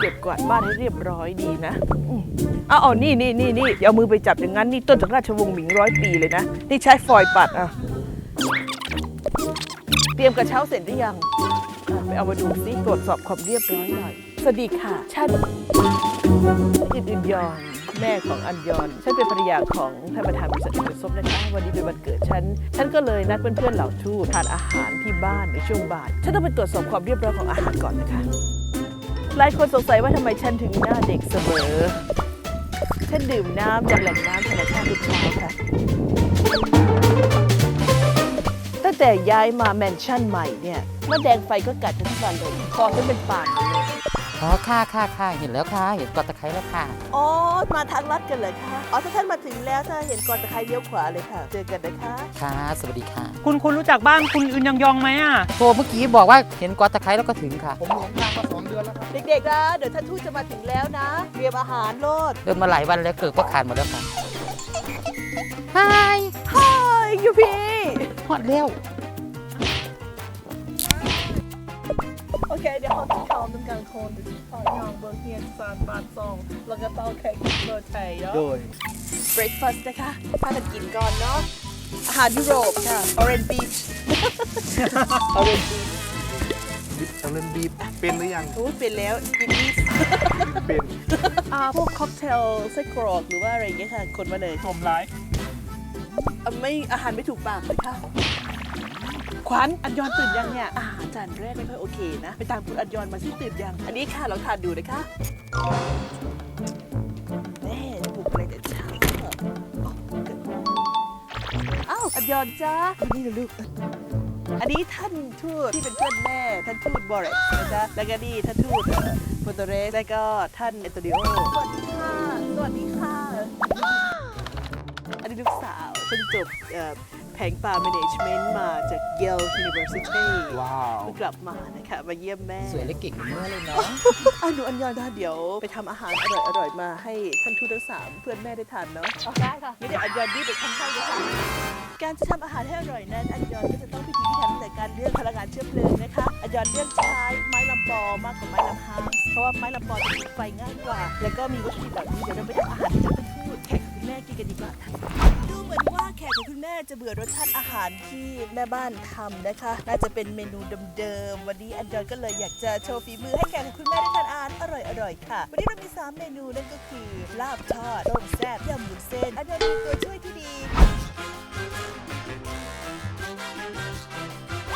เก็บกวาดบ้านให้เรียบร้อยดีนะอืมเอาเอานี่นี่นี่นี่อย่าเอามือไปจับอย่างนั้นนี่ต้นจากราชวงศ์หมิงร้อยปีเลยนะ นี่ใช้ฟอยล์ปัดอะ เตรียมกระเช้าเสร็จหรือยังไปเอามาดูซิตรวจสอบความเรียบร้อยหน่อย สวัสดีค่ะฉันอินอินยองแม่ของอันยอน ฉันเป็นภรรยาของท่านประธานบริษัทอินซบนะคะวันนี้เป็นวันเกิดฉัน ฉันก็เลยนัดเพื่อนๆเหล่าทูตทานอาหารที่บ้านในช่วงบ่าย ฉันต้องไปตรวจสอบความเรียบร้อยของอาหารก่อนนะคะ หลายคนสงสัยว่าทำไมฉันถึงหน้าเด็กเสมอ ฉันดื่มน้ำจากแหล่งน้ำธรรมชาติทุกเช้าค่ะ ตั้งแต่ย้ายมาแมนชั่นใหม่เนี่ยมดแดงไฟก็กัดฉันทุกวันเลยคอฉันเป็นปากเลย อ๋อค่ะค่ะค่ะเห็นแล้วค่ะ เห็นกอตะไคร้แล้วค่ะ อ๋อ มาทางลัดกันเลยคะอ๋อ ถ้าท่านมาถึงแล้วถ้าเห็นก่อนตะไคร้เลี้ยวขวาเลยค่ะ เจอกันนะคะ ค่ะ สวัสดีค่ะคุณคุณรู้จักบ้านคุณอึนยังยองไหมอะ โทรเมื่อกี้บอกว่าเห็นกอตะไคร้แล้วก็ถึงค่ะ ผมหลงทางมาสองเดือนแล้วครับ เด็กๆนะเดี๋ยวท่านทูตจะมาถึงแล้วนะ เตรียมอาหารโลด เดินมาหลายวันแล้วเกิดก็ขาดหมดแล้วค่ะฮายฮายยูพีฮอดเร็ว โอเคเดี๋ยวเขาต้องเข้าน้ำกลางโคนดูขอยองเบอร์เฮียนซานบาทซองแล้วก็เต้าแขกเบอร์ไทยเนาะ โดยเบรคฟาสต์นะคะพากันกินก่อนเนาะ อาหารยุโรปค่ะ Orange Beach Orange Beach บิบเอลเลนบีบเป็นหรือยังโอ้ยเป็นแล้วกินนี่เป็นอ่าพวกค็อกเทลไส้กรอกหรือว่าอะไรอย่างเงี้ยค่ะคนมาเลยผมร้ายอะไม่อาหารไม่ถูกปากเลยค่ะ ขวัญอันยอนตื่นยังเนี่ยอาหาร จานแรกไม่ค่อยโอเคนะ ไปตามคุณอันยอนมาที่ตื่นยัง อันนี้ค่ะลองทานดูนะคะแม่ปลุกอะไรแต่เช้าอะอ๋อเกิดอ้าวอันยอนจ้านี่นะลูก อันนี้ท่านทูตที่เป็นเพื่อนแม่ ท่านทูตบอร์เรสนะจ๊ะแล้วก็นี่ท่านทูตเอ่อโปรโตเรสแล้วก็ท่านเอโตดิโอสวัสดีค่ะ สวัสดีค่ะ อันนี้ลูกสาวเพิ่งจบ เอ่งปลา management มาจาก Yale University ว้าวเพิ่งกลับมานะคะมาเยี่ยมแม่ สวยและเก่งเมือนเมื่อเลยเนาะอะหนูอันยอนนะเดี๋ยวไปทำอาหารอร่อยๆ มาให้ท่านทูตทั้งสามเพื่อนแม่ได้ทานเนาะได้ค่ะงั้นเดี๋ยวอันยอนรีไปทำข้าวเลยค่ะการจะทำอาหารให้อร่อยนั้นอันยอนก็จะต้องพิถีพิถันตั้งแต่การเลือกพลังงานเชื้อเพลิงนะคะอันยอนเลือกใช้ไม้ลำปอมากกว่าไม้ลำฮางเพราะว่าไม้ลำปอจะติดไฟง่ายกว่า แล้วก็มีวัตถุดิบแบบนี้เดี๋ยวเราไปทำอาหารให้ท่านทูตแขกกับคุณแม่กินกันดีกว่าค่ะดูเหมือนว่า แขกกับคุณแม่จะเบื่อรสชาติอาหารที่แม่บ้านทำนะคะ น่าจะเป็นเมนูเดิมๆ วันนี้อันดอนก็เลยอยากจะโชว์ฝีมือให้แขกกับคุณแม่ได้ทานอาหารอร่อยๆ ค่ะ วันนี้เรามีสามเมนูนั่นก็คือ ลาบทอด ต้มแซ่บยำบุญเส้น อันดอนมีตัวช่วยที่ดี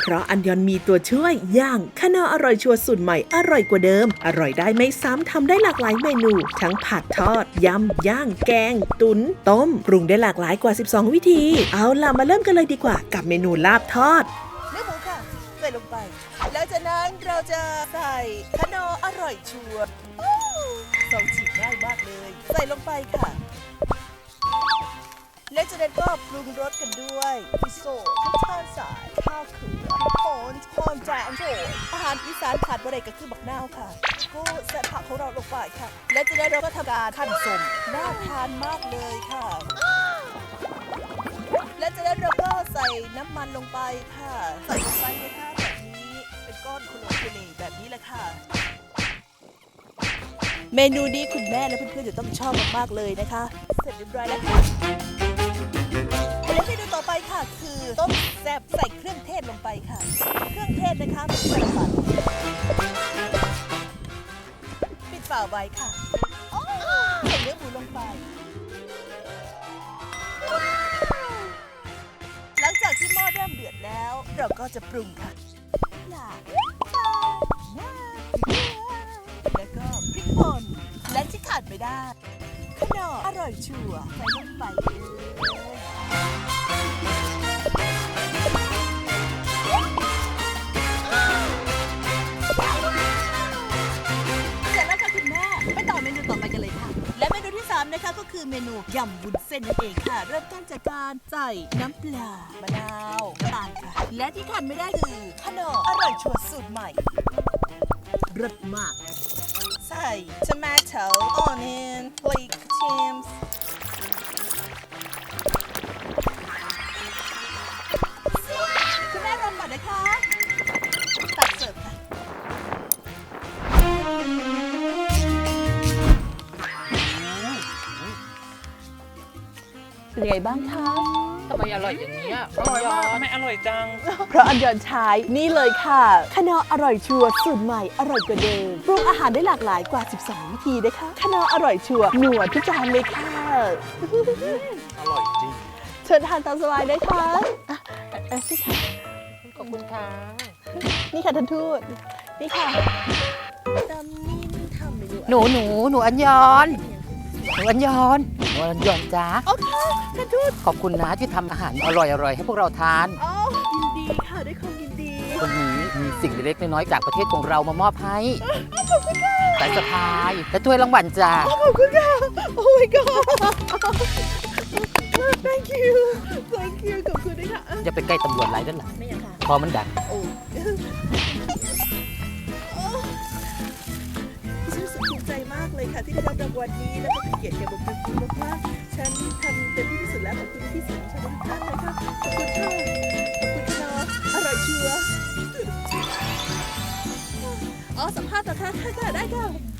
เพราะอันยอนมีตัวช่วยอย่างขนออร่อยชัวร์สูตรใหม่อร่อยกว่าเดิม อร่อยได้ไม่ซ้ำทำได้หลากหลายเมนู ทั้งผัดทอด ยำ ย่าง แกง ตุน ต้ม ปรุงได้หลากหลายกว่า 12 วิธี เอาล่ะมาเริ่มกันเลยดีกว่ากับเมนูลาบทอดเนื้อหมูค่ะใส่ลงไป แล้วจากนั้นเราจะใส่คะนออร่อยชัวร์สองฉีกง่ายมากเลย ใส่ลงไปค่ะ จากนั้ก็ปรุงรสกันด้วยมิโซะน้ำตาลสายข้าวเขือพริกป่นหอมจานโฉยอาหารอีสานขาดบ่ได้ก็คือบักนาวค่ะก็ใส่ผักของเราลงไปค่ะ และจากนั้เราก็ทำการขั้นสมน่าทานมากเลยค่ะ และจากนั้เราก็ใส่น้ำมันลงไปค่ะ ใส่ลงไปนะคะแบบนี้เป็นก้อนโคโลเคเลแบบนี้แหละค่ะเมนูนี้คุณแม่และเพื่อนๆจะต้องชอบมากๆเลยนะคะ เสร็จเรียบร้อยแล้วค่ะ นูต่อไปค่ะ คือต้มแซ่บใส่เครื่องเทศลงไปค่ะ เครื่องเทศนะคะเป็นสลัดปิดฝาไว้ค่ะใส่เนื้อหมูลงไป หลังจากที่หม้อเริ่มเดือดแล้ว เราก็จะปรุงค่ะแล้วก็พริกป่นและที่ขาดไม่ได้ขนมอร่อยชัวร์ใส่ลงไปเลย นะคะก็คือเมนูยำวุ้นเส้นนั่นเองค่ะ เริ่มต้นจากการใส่น้ำปลามะนาวน้ำตาลค่ะ และที่ขาดไม่ได้คือขนมอร่อยชัวร์สูตรใหม่รสมาก ใส่ tomato onion พริกก ยังไงบ้างคะทำไมอร่อยอย่างนี้อะอร่อยมากทำไมอร่อยจัง เพราะอันยอนใช้นี่เลยค่ะคานออร่อยชัวร์สูตรใหม่อร่อยกว่าเดิมปรุงอาหารได้หลากหลายกว่า 12 วิธีนะคะคานออร่อยชัวร์หนวดทุกจานเลยค่ะ อร่อยจริง เชิญทานตามสบายเลยค่ะอะเอ่อนี่ค่ะขอบคุณค่ะ นี่ค่ะท่านทูตนี่ค่ะดำนิ่มทำเมนูหนูหนูหนูอัญยอนหนูอัญยอน หนูอัญยอนจ้าโอเคท่านทูตขอบคุณนะที่ทำอาหารอร่อยๆให้พวกเราทาน อ๋อยินดีค่ะด้วยความยินดีวันนี้มีสิ่งเล็กๆน้อยๆจากประเทศของเรามามอบให้สายสะพายและถ้วยรางวัลจ้าขอบคุณค่ะ โอ้ my god thank you thank you ขอบคุณด้วยค่ะ อย่าไปใกล้ตำรวจไรด้านหลังไม่ยังค่ะ พอมันดัง เลยค่ะที่ได้รับรางวัลนี้แล้วก็เป็นเกียรติแก่บุคคลคุณมากๆฉันทำเต็มที่ที่สุดแล้วขอบคุณพี่สื่อมวลชนทุกท่านเลยค่ะขอบคุณค่ะขอบคุณค่ะเนาะอร่อยชัวร์อ๋อสัมภาษณ์ต่อค่ะคะค่ะได้ค่ะ